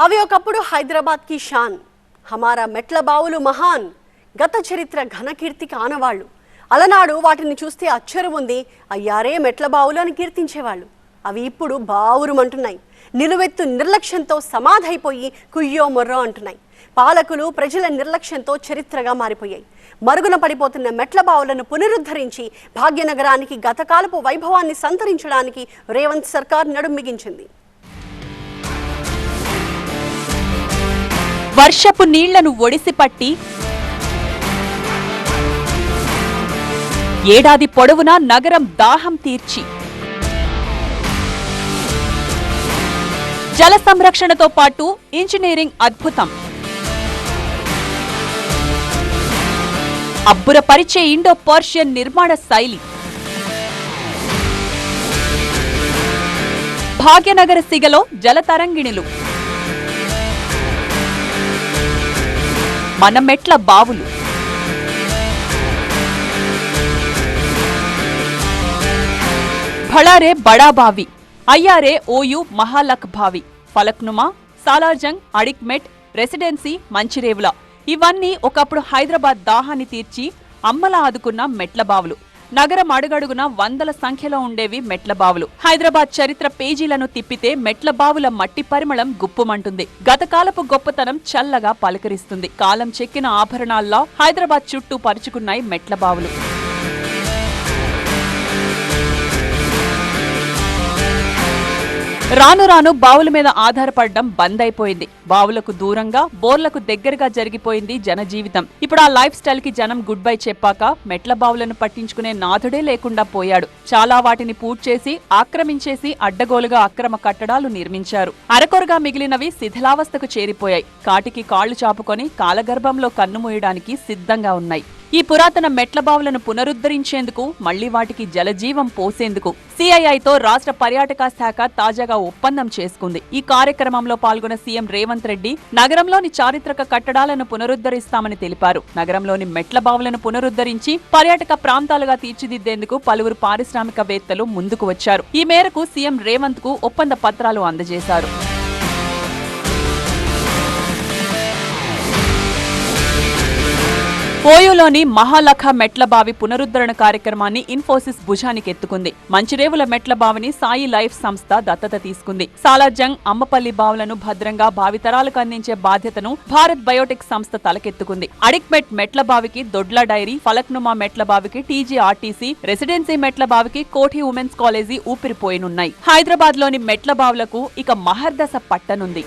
అవి ఒకప్పుడు హైదరాబాద్కి షాన్ హమారా మెట్ల బావులు మహాన్ గత చరిత్ర ఘనకీర్తి కానవాళ్ళు. అలనాడు వాటిని చూస్తే అచ్చరు ఉంది అయ్యారే మెట్ల బావులు అని కీర్తించేవాళ్ళు. అవి ఇప్పుడు బావురుమంటున్నాయి. నిలువెత్తు నిర్లక్ష్యంతో సమాధైపోయి కుయ్యో మొర్రో అంటున్నాయి. పాలకులు ప్రజల నిర్లక్ష్యంతో చరిత్రగా మారిపోయాయి. మరుగున పడిపోతున్న మెట్ల బావులను పునరుద్ధరించి భాగ్యనగరానికి గతకాలపు వైభవాన్ని సంతరించడానికి రేవంత్ సర్కార్ నడుం మిగించింది. వర్షపు నీళ్ళను ఒడిసిపట్టి ఏడాది పొడవునా నగరం దాహం తీర్చి. జల సంరక్షణతో పాటు ఇంజనీరింగ్ అద్భుతం. అబ్బురపరిచే ఇండో పర్షియన్ నిర్మాణ శైలి. భాగ్యనగర సిగలో జలతరంగిణిలు మన మెట్ల బావులు. భళారే బడా బావి అయ్యారే ఓయు మహాలక్ బావి ఫలక్నుమా సాలార్జంగ్ అడిక్మెట్ రెసిడెన్సీ మంచిరేవుల. ఇవన్నీ ఒకప్పుడు హైదరాబాద్ దాహాన్ని తీర్చి అమ్మలా ఆదుకున్న మెట్ల బావులు. నగరం అడుగడుగున వందల సంఖ్యలో ఉండేవి మెట్ల బావులు. హైదరాబాద్ చరిత్ర పేజీలను తిప్పితే మెట్ల బావుల మట్టి పరిమళం గుప్పుమంటుంది. గతకాలపు గొప్పతనం చల్లగా పలకరిస్తుంది. కాలం చెక్కిన ఆభరణాల్లో హైదరాబాద్ చుట్టూ పరుచుకున్నాయి మెట్ల బావులు. రాను రాను బావుల మీద ఆధారపడడం బంద్ అయిపోయింది. బావులకు దూరంగా బోర్లకు దగ్గరగా జరిగిపోయింది జనజీవితం ఇప్పుడు ఆ లైఫ్ స్టైల్కి జనం గుడ్ బై చెప్పాక మెట్ల బావులను పట్టించుకునే నాథుడే లేకుండా పోయాడు. చాలా వాటిని పూడ్చేసి ఆక్రమించేసి అడ్డగోలుగా అక్రమ కట్టడాలు నిర్మించారు. అరకొరగా మిగిలినవి శిథిలావస్థకు చేరిపోయాయి. కాటికి కాళ్ళు చాపుకొని కాలగర్భంలో కన్నుమూయడానికి సిద్ధంగా ఉన్నాయి. ఈ పురాతన మెట్ల బావులను పునరుద్ధరించేందుకు మళ్ళీ వాటికి జలజీవం పోసేందుకు సిఐఐతో రాష్ట్ర పర్యాటక శాఖ తాజాగా ఒప్పందం చేసుకుంది. ఈ కార్యక్రమంలో పాల్గొన్న సీఎం రేవంత్ రెడ్డి నగరంలోని చారిత్రక కట్టడాలను పునరుద్ధరిస్తామని తెలిపారు. నగరంలోని మెట్ల బావులను పునరుద్ధరించి పర్యాటక ప్రాంతాలుగా తీర్చిదిద్దేందుకు పలువురు పారిశ్రామికవేత్తలు ముందుకు వచ్చారు. ఈ మేరకు సీఎం రేవంత్కు ఒప్పంద పత్రాలు అందజేశారు. ఓయూలోని మహాలఖ మెట్ల బావి పునరుద్ధరణ కార్యక్రమాన్ని ఇన్ఫోసిస్ భుజానికి ఎత్తుకుంది మంచిరేవుల మెట్ల బావిని సాయి లైఫ్ సంస్థ దత్తత తీసుకుంది. సాలార్జంగ్ అమ్మపల్లి బావులను భద్రంగా భావితరాలకు అందించే బాధ్యతను భారత్ బయోటెక్ సంస్థ తలకెత్తుకుంది. అడిక్మెట్ మెట్ల బావికి దొడ్ల డైరీ ఫలక్నుమా మెట్ల బావికి టీజీఆర్టీసీ రెసిడెన్సీ మెట్ల బావికి కోఠి ఉమెన్స్ కాలేజీ ఊపిరిపోయినున్నాయి. హైదరాబాద్లోని మెట్ల బావులకు ఇక మహర్దశ పట్టనుంది.